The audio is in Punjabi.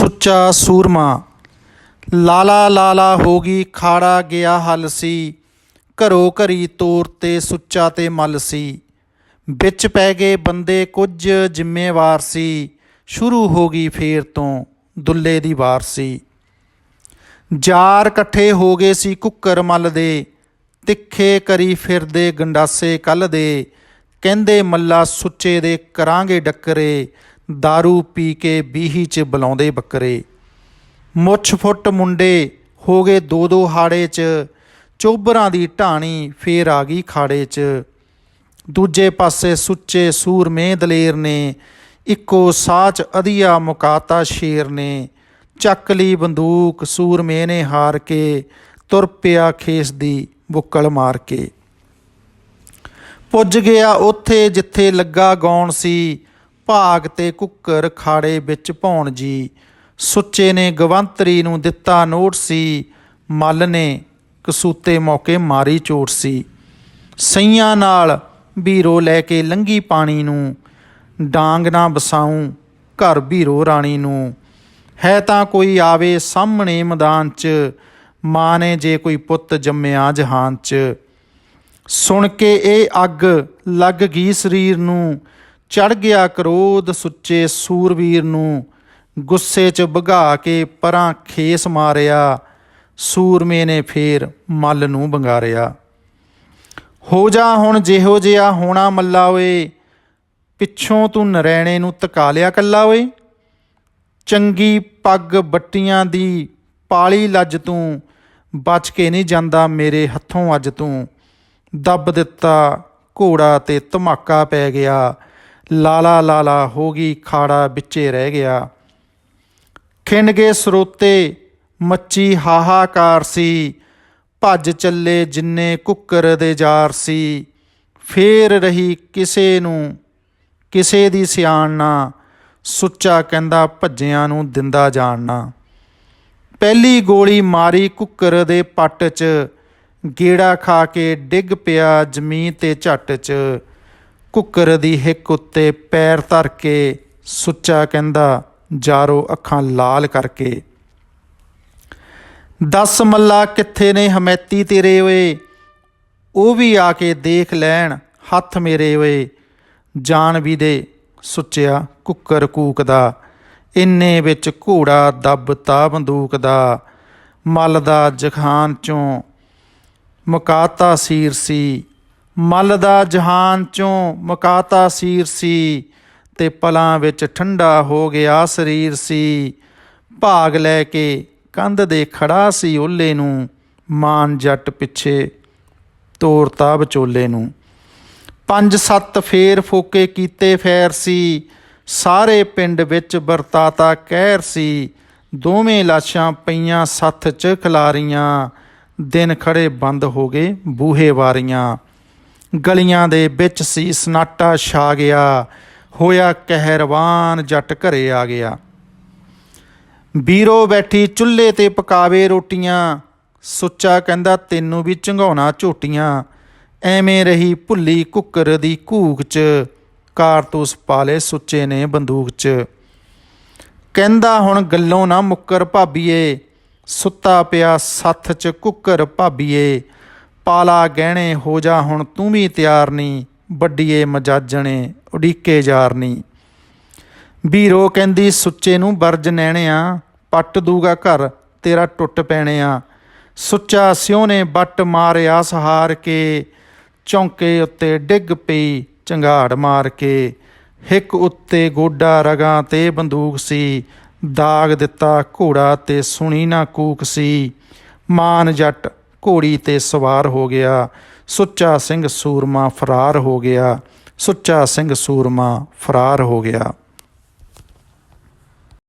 ਸੁੱਚਾ ਸੂਰਮਾ, ਲਾਲਾ ਲਾਲਾ ਹੋ ਗਈ ਖਾੜਾ ਗਿਆ ਹਲ ਸੀ, ਘਰੋ ਘਰੀ ਤੋਰ ਤੇ ਸੁੱਚਾ ਤੇ ਮਲ ਸੀ। ਵਿੱਚ ਪੈ ਗਏ ਬੰਦੇ ਕੁਝ ਜ਼ਿੰਮੇਵਾਰ ਸੀ, ਸ਼ੁਰੂ ਹੋ ਗਈ ਫੇਰ ਤੋਂ ਦੁੱਲੇ ਦੀ ਵਾਰ ਸੀ। ਜਾਰ ਇਕੱਠੇ ਹੋ ਗਏ ਸੀ ਕੁੱਕਰ ਮੱਲ ਦੇ, ਤਿੱਖੇ ਕਰੀ ਫਿਰਦੇ ਗੰਡਾਸੇ ਕੱਲ ਦੇ, ਕਹਿੰਦੇ ਮੱਲਾ ਸੁੱਚੇ ਦੇ ਕਰਾਂਗੇ ਡੱਕਰੇ दारू ਪੀ ਕੇ ਬੀਹੀ ਚ ਬੁਲਾਉਂਦੇ ਬੱਕਰੇ ਮੁੱਛ ਫੁੱਟ ਮੁੰਡੇ ਹੋ ਗਏ ਦੋ ਦੋ ਹਾੜੇ ਚ ਚੋਬਰਾਂ ਦੀ ਢਾਣੀ ਫੇਰ ਆ ਗਈ ਖਾੜੇ ਚ ਦੂਜੇ ਪਾਸੇ ਸੁੱਚੇ ਸੂਰਮੇ ਦਲੇਰ ਨੇ ਇੱਕੋ ਸਾਚ ਅਧੀਆ ਮੁਕਾਤਾ ਸ਼ੇਰ ਨੇ ਚੱਕ ਲਈ ਬੰਦੂਕ ਸੂਰਮੇ ਨੇ ਹਾਰ ਕੇ ਤੁਰ ਪਿਆ ਖੇਸ ਦੀ ਬੁੱਕਲ ਮਾਰ ਕੇ ਪੁੱਜ ਗਿਆ ਉੱਥੇ ਜਿੱਥੇ ਲੱਗਾ ਗਾਉਣ ਸੀ ਭਾਗ ਤੇ ਕੁੱਕਰ ਖਾੜੇ ਵਿੱਚ ਭੌਣ ਜੀ। ਸੁੱਚੇ ਨੇ ਗਵੰਤਰੀ ਨੂੰ ਦਿੱਤਾ ਨੋਟ ਸੀ। ਮੱਲ ਨੇ ਕਸੂਤੇ ਮੌਕੇ ਮਾਰੀ ਚੋਟ ਸੀ। ਸਈਆਂ ਨਾਲ ਬੀਰੋ ਲੈ ਕੇ ਲੰਗੀ ਪਾਣੀ ਨੂੰ। ਡਾਂਗ ਨਾ ਬਸਾਉ ਘਰ ਬੀਰੋ ਰਾਣੀ ਨੂੰ। ਹੈ ਤਾਂ ਕੋਈ ਆਵੇ ਸਾਹਮਣੇ ਮੈਦਾਨ 'ਚ। ਮਾਂ ਨੇ ਜੇ ਕੋਈ ਪੁੱਤ ਜੰਮਿਆ ਜਹਾਨ 'ਚ। ਸੁਣ ਕੇ ਇਹ ਅੱਗ ਲੱਗ ਗਈ ਸਰੀਰ ਨੂੰ। ਚੜ ਗਿਆ ਕਰੋਧ ਸੁੱਚੇ ਸੂਰਵੀਰ ਨੂੰ, ਗੁੱਸੇ 'ਚ ਭਗਾ ਕੇ ਪਰਾਂ ਖੇਸ ਮਾਰਿਆ, ਸੂਰਮੇ ਨੇ ਫੇਰ ਮੱਲ ਨੂੰ ਬੰਗਾਰਿਆ ਹੋ ਜਾ ਹੁਣ ਜਿਹੋ ਜਿਹਾ ਹੋਣਾ ਮੱਲਾ ਓਏ, ਪਿੱਛੋਂ ਤੂੰ ਨਰੈਣੇ ਨੂੰ ਤਕਾ ਲਿਆ ਕੱਲਾ ਓਏ। ਚੰਗੀ ਪੱਗ ਬੱਟੀਆਂ ਦੀ ਪਾਲੀ ਲੱਜ ਤੂੰ, ਬਚ ਕੇ ਨਹੀਂ ਜਾਂਦਾ ਮੇਰੇ ਹੱਥੋਂ ਅੱਜ ਤੂੰ। ਦੱਬ ਦਿੱਤਾ ਘੋੜਾ ਤੇ ਧਮਾਕਾ ਪੈ ਗਿਆ ਲਾਲਾ ਲਾਲਾ ਹੋ ਗਈ, ਖਾੜਾ ਵਿੱਚੇ ਰਹਿ ਗਿਆ। ਖਿੰਡ ਗਏ ਸਰੋਤੇ, ਮੱਚੀ ਹਾਹਾਕਾਰ ਸੀ। ਭੱਜ ਚੱਲੇ ਜਿੰਨੇ ਕੁੱਕਰ ਦੇ ਜਾਰ ਸੀ। ਫੇਰ ਰਹੀ ਕਿਸੇ ਨੂੰ, ਕਿਸੇ ਦੀ ਸਿਆਣਨਾ ਸੁੱਚਾ ਕਹਿੰਦਾ, ਭੱਜਿਆਂ ਨੂੰ ਦਿੰਦਾ ਜਾਣਨਾ ਪਹਿਲੀ ਗੋਲੀ ਮਾਰੀ ਕੁੱਕਰ ਦੇ ਪੱਟ 'ਚ। ਗੇੜਾ ਖਾ ਕੇ ਡਿੱਗ ਪਿਆ ਜ਼ਮੀਨ ਤੇ ਝੱਟ 'ਚ। ਕੁੱਕਰ ਦੀ ਹਿੱਕ ਉੱਤੇ ਪੈਰ ਧਰ ਕੇ ਸੁੱਚਾ ਕਹਿੰਦਾ, ਜਾਰੋ ਅੱਖਾਂ ਲਾਲ ਕਰਕੇ। ਦਸ ਮੱਲਾ, ਕਿੱਥੇ ਨੇ ਹਮੈਤੀ ਤੇਰੇ ਓਏ? ਉਹ ਵੀ ਆ ਕੇ ਦੇਖ ਲੈਣ, ਹੱਥ ਮੇਰੇ ਓਏ। ਜਾਨ ਵੀ ਦੇ ਸੁੱਚਿਆ ਕੁੱਕਰ ਕੂਕਦਾ, ਇੰਨੇ ਵਿੱਚ ਘੋੜਾ ਦੱਬਤਾ ਬੰਦੂਕ ਦਾ ਮਲ ਦਾ ਜਖਾਨ ਚੋਂ ਮੁਕਾਤਾ ਸੀਰ ਸੀ ਮਲ ਦਾ ਜਹਾਨ ਚੋਂ ਮਕਾਤਾ ਸੀਰ ਸੀ ਤੇ ਪਲਾਂ ਵਿੱਚ ਠੰਡਾ ਹੋ ਗਿਆ ਸਰੀਰ ਸੀ। ਭਾਗ ਲੈ ਕੇ ਕੰਧ ਦੇ ਖੜਾ ਸੀ ਓਲੇ ਨੂੰ, ਮਾਨ ਜੱਟ ਪਿੱਛੇ ਤੋਰਤਾ ਵਿਚੋਲੇ ਨੂੰ। ਪੰਜ ਸੱਤ ਫੇਰ ਫੋਕੇ ਕੀਤੇ ਫੈਰ ਸੀ, ਸਾਰੇ ਪਿੰਡ ਵਿੱਚ ਵਰਤਾਤਾ ਕਹਿਰ ਸੀ। ਦੋਵੇਂ ਲਾਸ਼ਾਂ ਪਈਆਂ ਸੱਥ ਚ ਖਲਾਰੀਆਂ, ਦਿਨ ਖੜੇ ਬੰਦ ਹੋ ਗਏ ਬੂਹੇ ਵਾਰੀਆਂ। ਗਲੀਆਂ ਦੇ ਵਿੱਚ ਸੀ, ਸਨਾਟਾ ਛਾ ਗਿਆ, ਹੋਇਆ ਕਹਿਰਵਾਨ ਜੱਟ ਘਰੇ ਆ ਗਿਆ। ਬੀਰੋ ਬੈਠੀ ਚੁੱਲ੍ਹੇ ਤੇ ਪਕਾਵੇ ਰੋਟੀਆਂ, ਸੁੱਚਾ ਕਹਿੰਦਾ ਤੈਨੂੰ ਵੀ ਚੰਗਾਉਣਾ ਝੋਟੀਆਂ, ਐਵੇਂ ਰਹੀ ਭੁੱਲੀ ਕੁੱਕਰ ਦੀ ਕੂਕ ਚ, ਕਾਰਤੂਸ ਪਾਲੇ ਸੁੱਚੇ ਨੇ ਬੰਦੂਕ ਚ। ਕਹਿੰਦਾ ਹੁਣ ਗੱਲੋਂ ਨਾ ਮੁੱਕਰ ਭਾਬੀਏ, ਸੁੱਤਾ ਪਿਆ ਸੱਥ ਚ ਕੁੱਕਰ ਭਾਬੀਏ ਪਾਲਾ ਗਹਿਣੇ ਹੋ ਜਾ ਹੁਣ ਤੂੰ ਵੀ ਤਿਆਰ ਨਹੀਂ, ਵੱਡੀਏ ਮਜਾਜਣੇ ਉਡੀਕੇ ਜਾਰਨੀ ਬੀਰੋ ਕਹਿੰਦੀ, ਸੁੱਚੇ ਨੂੰ ਬਰਜ ਨੈਣਿਆ, ਪੱਟ ਦੂਗਾ ਘਰ, ਤੇਰਾ ਟੁੱਟ ਪੈਣਿਆ। ਸੁੱਚਾ ਸਿਉ ਨੇ ਬੱਟ ਮਾਰਿਆ ਸਹਾਰ ਕੇ, ਚੌਂਕੇ ਉੱਤੇ ਡਿੱਗ ਪਈ ਚੰਗਾੜ ਮਾਰ ਕੇ। ਹਿੱਕ ਉੱਤੇ ਗੋਡਾ ਰਗਾਂ ਤੇ ਬੰਦੂਕ ਸੀ, ਦਾਗ ਦਿੱਤਾ ਘੋੜਾ ਤੇ ਸੁਣੀ ਨਾ ਕੂਕ ਸੀ। ਮਾਨ ਜੱਟ ਘੋੜੀ ਤੇ ਸਵਾਰ ਹੋ ਗਿਆ। ਸੁੱਚਾ ਸਿੰਘ ਸੂਰਮਾ ਫਰਾਰ ਹੋ ਗਿਆ। ਸੁੱਚਾ ਸਿੰਘ ਸੂਰਮਾ ਫਰਾਰ ਹੋ ਗਿਆ।